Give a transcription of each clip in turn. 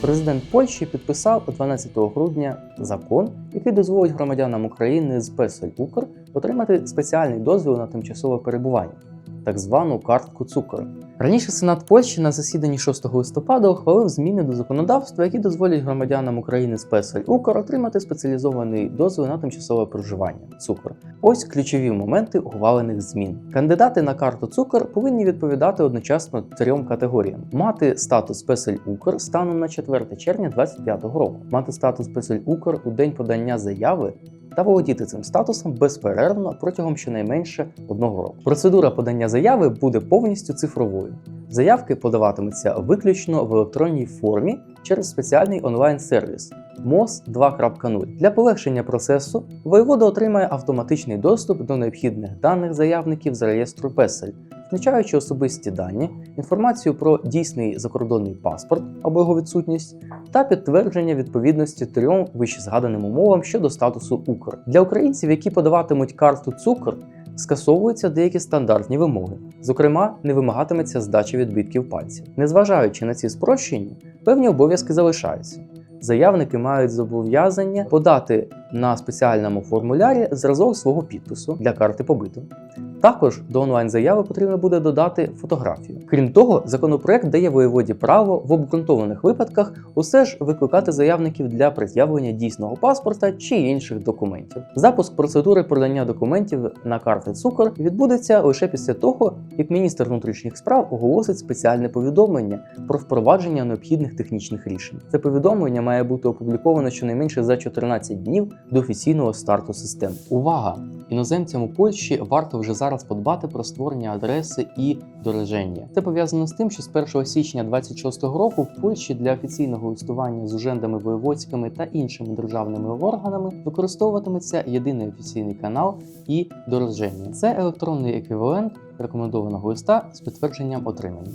Президент Польщі підписав 12 грудня закон, який дозволить громадянам України з Песель Укр отримати спеціальний дозвіл на тимчасове перебування, так звану картку цукру. Раніше Сенат Польщі на засіданні 6 листопада ухвалив зміни до законодавства, які дозволять громадянам України з Песель Укр отримати спеціалізований дозвіл на тимчасове проживання цукор. Ось ключові моменти ухвалених змін. Кандидати на карту цукор повинні відповідати одночасно трьом категоріям: мати статус Песель Укр станом на 4 червня 2025 року, мати статус Песель Укр у день подання заяви. Та володіти цим статусом безперервно протягом щонайменше одного року. Процедура подання заяви буде повністю цифровою. Заявки подаватимуться виключно в електронній формі через спеціальний онлайн-сервіс МОЗ 2.0. Для полегшення процесу воєвода отримає автоматичний доступ до необхідних даних заявників з реєстру ПЕСЕЛь, включаючи особисті дані, інформацію про дійсний закордонний паспорт або його відсутність, та підтвердження відповідності трьом вищезгаданим умовам щодо статусу Укр. Для українців, які подаватимуть карту цукор, скасовуються деякі стандартні вимоги. Зокрема, не вимагатиметься здачі відбитків пальців. Незважаючи на ці спрощення, певні обов'язки залишаються. Заявники мають зобов'язання подати на спеціальному формулярі зразок свого підпису для карти побиту. Також до онлайн-заяви потрібно буде додати фотографію. Крім того, законопроект дає воєводі право в обґрунтованих випадках усе ж викликати заявників для пред'явлення дійсного паспорта чи інших документів. Запуск процедури подання документів на карти цукор відбудеться лише після того, як міністр внутрішніх справ оголосить спеціальне повідомлення про впровадження необхідних технічних рішень. Це повідомлення має бути опубліковано щонайменше за 14 днів до офіційного старту систем. Увага! Іноземцям у Польщі варто вже зараз подбати про створення адреси і дороження. Це пов'язано з тим, що з 1 січня 2026 року в Польщі для офіційного листування з ужендами воєводськими та іншими державними органами використовуватиметься єдиний офіційний канал і дороження. Це електронний еквівалент рекомендованого листа з підтвердженням отримання.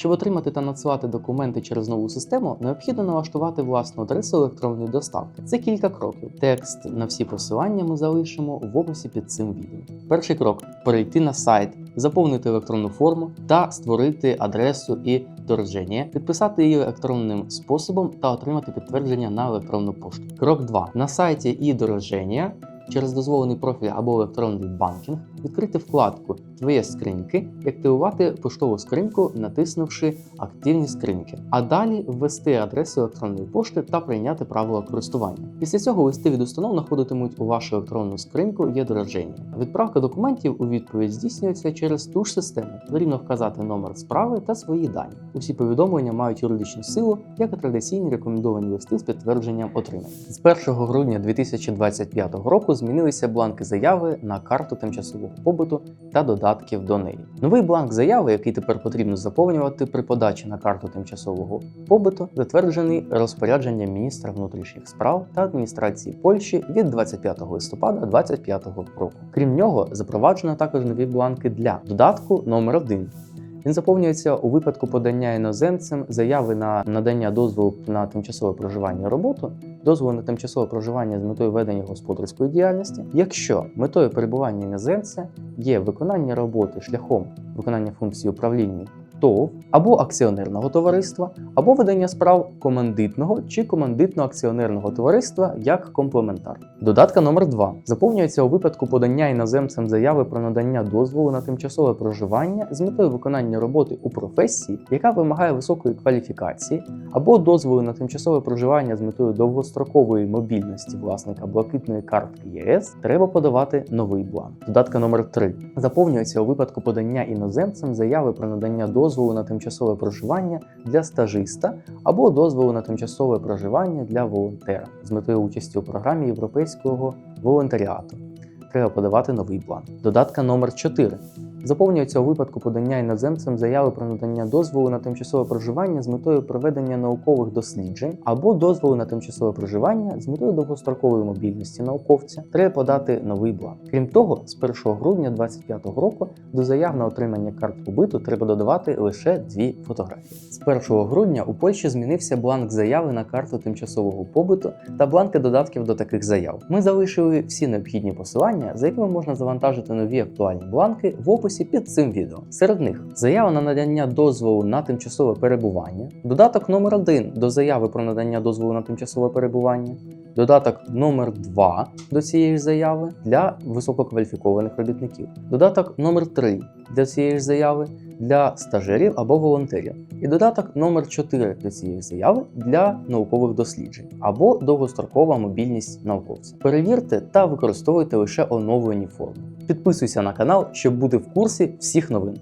Щоб отримати та надсилати документи через нову систему, необхідно налаштувати власну адресу електронної доставки. Це кілька кроків. Текст на всі посилання ми залишимо в описі під цим відео. Перший крок перейти на сайт, заповнити електронну форму та створити адресу і дороження, підписати її електронним способом та отримати підтвердження на електронну пошту. Крок 2. На сайті і дороження через дозволений профіль або електронний банкінг відкрити вкладку Твоє скриньки і активувати поштову скриньку, натиснувши Активні скриньки, а далі ввести адресу електронної пошти та прийняти правила користування. Після цього листи від установ знаходитимуть у вашу електронну скриньку є дороження. Відправка документів у відповідь здійснюється через ту ж систему. Потрібно вказати номер справи та свої дані. Усі повідомлення мають юридичну силу, як і традиційні рекомендовані листи з підтвердженням отримання. З 1 грудня 2025 року змінилися бланки заяви на карту тимчасового побуту та додатків до неї. Новий бланк заяви, який тепер потрібно заповнювати при подачі на карту тимчасового побуту, затверджений розпорядженням міністра внутрішніх справ та адміністрації Польщі від 25 листопада 2025 року. Крім нього, запроваджено також нові бланки для додатку номер 1 він заповнюється у випадку подання іноземцям заяви на надання дозволу на тимчасове проживання і роботу, дозволу на тимчасове проживання з метою ведення господарської діяльності, якщо метою перебування іноземця є виконання роботи шляхом виконання функції управління ТОВ або акціонерного товариства, або ведення справ командитного чи командитно-акціонерного товариства як комплементар. Додатка номер 2 заповнюється у випадку подання іноземцям заяви про надання дозволу на тимчасове проживання з метою виконання роботи у професії, яка вимагає високої кваліфікації, або дозволу на тимчасове проживання з метою довгострокової мобільності власника блакитної картки ЄС, треба подавати новий бланк. Додатка номер 3 заповнюється у випадку подання іноземцям заяви про надання дозволу на тимчасове проживання для стажиста або дозволу на тимчасове проживання для волонтера з метою участі у програмі європейського волонтеріату. Треба подавати новий план. Додатка номер 4 заповнюється у випадку подання іноземцям заяви про надання дозволу на тимчасове проживання з метою проведення наукових досліджень або дозволу на тимчасове проживання з метою довгострокової мобільності науковця. Треба подати новий бланк. Крім того, з 1 грудня 2025 року до заяв на отримання карт побиту треба додавати лише дві фотографії. З 1 грудня у Польщі змінився бланк заяви на карту тимчасового побиту та бланки додатків до таких заяв. Ми залишили всі необхідні посилання, за якими можна завантажити нові актуальні бланки в описі описі під цим відео. Серед них заява на надання дозволу на тимчасове перебування, додаток номер 1 до заяви про надання дозволу на тимчасове перебування, додаток номер 2 до цієї ж заяви для висококваліфікованих робітників, додаток номер 3 для цієї ж заяви для стажерів або волонтерів, і додаток номер 4 до цієї заяви для наукових досліджень або довгострокова мобільність науковця. Перевірте та використовуйте лише оновлені форми. Підписуйся на канал, щоб бути в курсі всіх новин.